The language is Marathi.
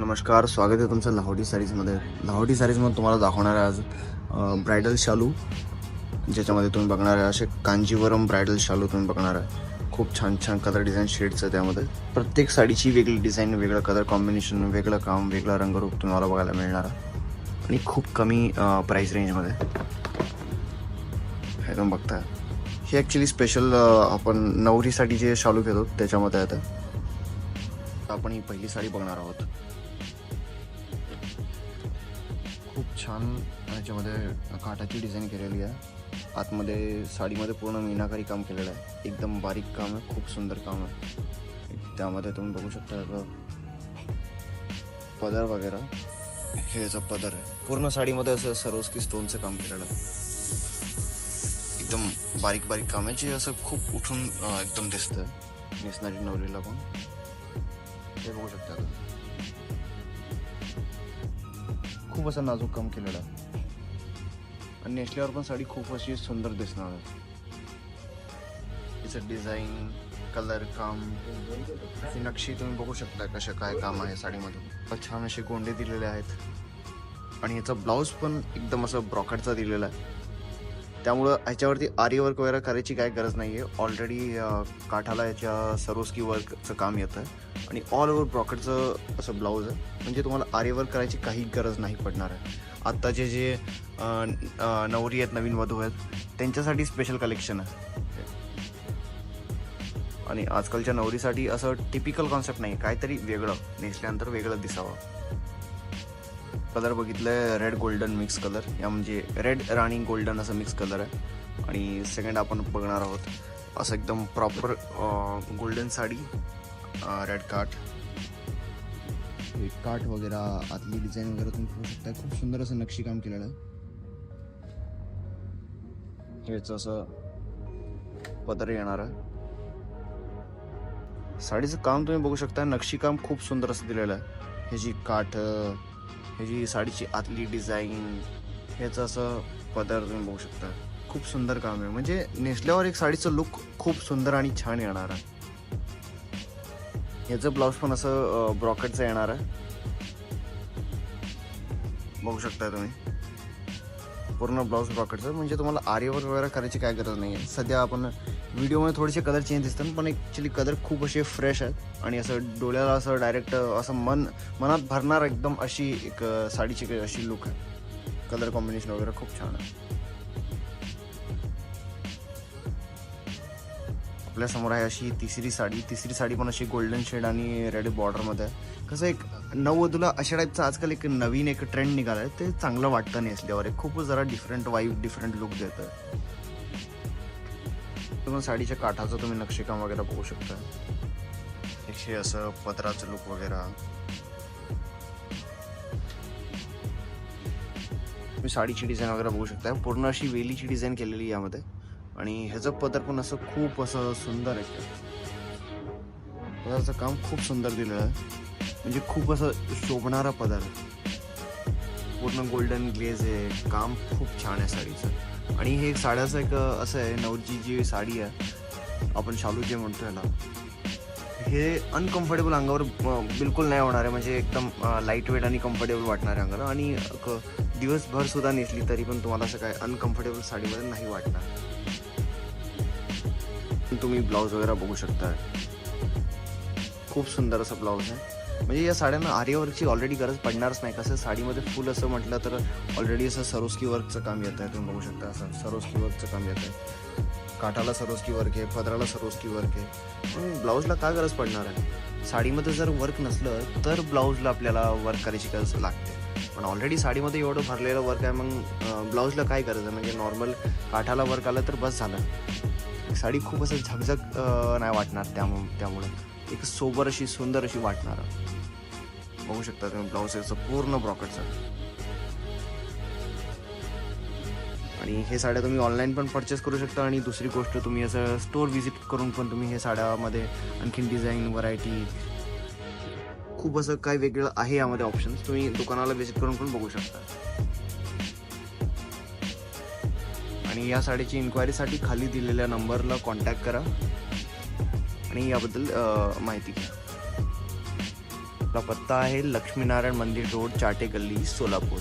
नमस्कार स्वागत आहे तुमचं लाहोटी साडीजमध्ये लाहोटी साडीजमध्ये तुम्हाला दाखवणार आहे आज ब्रायडल शालू ज्याच्यामध्ये तुम्ही बघणार आहे असे कांजीवरम ब्रायडल शालू तुम्ही बघणार आहे. खूप छान छान कलर डिझाईन शेड्स आहे त्यामध्ये. प्रत्येक साडीची वेगळी डिझाईन वेगळं कलर कॉम्बिनेशन वेगळं काम वेगळं रंगरूप तुम्हाला बघायला मिळणार आहे. आणि खूप कमी प्राईस रेंजमध्ये हे तुम्ही बघताय. हे ॲक्च्युली स्पेशल आपण नवरीसाठी जे शालू घेतो त्याच्यामध्ये आता. आपण ही पहिली साडी बघणार आहोत. खूप छान याच्यामध्ये काठाची डिझाईन केलेली आहे. आतमध्ये साडीमध्ये पूर्ण मीनाकारी काम केलेलं आहे. एकदम बारीक काम आहे खूप सुंदर काम आहे. त्यामध्ये तुम्ही बघू शकता याचं पदर वगैरे. हे याचा पदर आहे. पूर्ण साडीमध्ये असं सरोस्की स्टोनचं काम केलेलं आहे. एकदम बारीक बारीक काम आहे. जे असं खूप उठून एकदम दिसतं नेसणारी नवरीला पण. हे बघू शकता खूप असं नाजूक काम केलेलं आहे. आणि नेसल्यावर पण साडी खूप अशी सुंदर दिसणार आहे. तिचं डिझाईन कलर काम नक्षी तुम्ही बघू शकता कशा काय काम आहे साडीमधून. छान असे गोंडे दिलेले आहेत. आणि याचा ब्लाऊज पण एकदम असं ब्रॉकेटचा दिलेला आहे. त्यामुळं ह्याच्यावरती आरी वर्क वगैरे करायची काय गरज नाही आहे ऑलरेडी काठाला याच्या सरोस्की वर्कचं काम येतं आणि ऑल ओव्हर ब्रॉकेटचं असं ब्लाऊज आहे. म्हणजे तुम्हाला आरेवर करायची काही गरज नाही पडणार आहे. आत्ताचे जे नवरी आहेत नवीन वधू आहेत त्यांच्यासाठी स्पेशल कलेक्शन आहे. आणि आजकालच्या नवरीसाठी असं टिपिकल कॉन्सेप्ट नाही काहीतरी वेगळं नेसल्यानंतर वेगळं दिसावं. कलर बघितलं रेड गोल्डन मिक्स कलर या म्हणजे रेड राणी गोल्डन असं मिक्स कलर आहे. आणि सेकंड आपण बघणार आहोत असं एकदम प्रॉपर गोल्डन साडी. रेड काठ हे काठ वगैरे आतली डिझाईन वगैरे तुम्ही पाहू शकता खूप सुंदर असं नक्षीकाम केलेलं आहे. हेच असं पदर येणार आहे. साडीचं काम तुम्ही बघू शकता नक्षीकाम खूप सुंदर असं दिलेलं आहे. ह्याची काठ ह्याची साडीची आतली डिझाईन ह्याचं असं पदर तुम्ही बघू शकता खूप सुंदर काम आहे. म्हणजे नेसल्यावर एक साडीचं लुक खूप सुंदर आणि छान येणार आहे. ह्याचं ब्लाऊज पण असं ब्रॉकेटचं येणार आहे. बघू शकता तुम्ही. पूर्ण ब्लाऊज ब्रॉकेटचं म्हणजे तुम्हाला आर्यवर वगैरे करायची काय गरज नाही आहे सध्या आपण व्हिडिओमध्ये थोडेसे कलर चेंज दिसतात पण ॲक्च्युली कलर खूप असे फ्रेश आहेत. आणि असं डोळ्याला असं डायरेक्ट असं मन मनात भरणार एकदम अशी एक साडीची काही अशी लुक आहे. कलर कॉम्बिनेशन वगैरे खूप छान आहे. आपल्यासमोर आहे अशी तिसरी साडी. तिसरी साडी पण अशी गोल्डन शेड आणि रेड बॉर्डरमध्ये आहे. कसं एक नववधूला अशा टाईपचं आजकाल एक नवीन एक ट्रेंड निघाला आहे ते चांगलं वाटतं नेसल्यावर एक खूप जरा डिफरंट वाईब डिफरंट लुक देतं तुम्ही साडीच्या काठाचं तुम्ही नक्षीकाम वगैरे बघू शकता. एकशे असं पत्राचं लुक वगैरे. तुम्ही साडीची डिझाईन वगैरे बघू शकता. पूर्ण अशी वेलीची डिझाईन केलेली यामध्ये. आणि ह्याचं पदर पण असं खूप असं सुंदर आहे. पदार्थ काम खूप सुंदर दिलेलं आहे. म्हणजे खूप असं शोभणारा पदर पूर्ण गोल्डन ग्लेज आहे. काम खूप छान आहे साडीचं. आणि हे साड्याचं एक असं आहे नवजी जी साडी आहे आपण शालू जे म्हणतो याला. हे अनकम्फर्टेबल अंगावर बिलकुल नाही होणार आहे. म्हणजे एकदम लाइट वेट आणि कम्फर्टेबल वाटणार आहे अंगाला. आणि दिवसभरसुद्धा दिवसभर सुद्धा नेसली तरी पण तुम्हाला असं काय अनकम्फर्टेबल साडीमध्ये नाही वाटणार. तुम्ही ब्लाऊज वगैरे बघू शकता खूप सुंदर असं ब्लाऊज आहे. म्हणजे या साड्यांना आर्यवर्कची ऑलरेडी गरज पडणारच नाही. कसं साडीमध्ये फुल असं म्हटलं तर ऑलरेडी असं सरोस्की वर्कचं काम येत आहे तुम्ही बघू शकता असं सरोस्की वर्कचं काम येत आहे काठाला सरोस्की वर्क आहे पदराला सरोस्की वर्क आहे. ब्लाऊजला का गरज पडणार आहे? साडीमध्ये जर वर्क नसलं तर ब्लाऊजला आपल्याला वर्क करायची गरज लागते. पण ऑलरेडी साडीमध्ये एवढं भरलेलं वर्क आहे मग ब्लाऊजला काय गरज आहे? म्हणजे नॉर्मल काठाला वर्क आलं तर बस झालं. साडी खूप असं झगझग नाही वाटणार त्यामु त्यामुळं. एक सोबर अशी सुंदर अशी वाटणार. बघू शकता तुम्ही ब्लाऊज पूर्ण ब्रॉकेटचं. आणि हे साड्या तुम्ही ऑनलाईन पण परचेस करू शकता आणि दुसरी गोष्ट तुम्ही असं स्टोर व्हिजिट करून पण तुम्ही हे साड्यामध्ये आणखीन डिझाईन व्हरायटी खूप असं काय वेगळं आहे यामध्ये ऑप्शन्स तुम्ही दुकानाला व्हिजिट करून पण बघू शकता. आणि या साडीची इन्क्वायरीसाठी खाली दिलेल्या नंबरला कॉन्टॅक्ट करा. आणि याबद्दल माहिती घ्या. आपला पत्ता आहे लक्ष्मीनारायण मंदिर रोड चाटे गल्ली सोलापूर.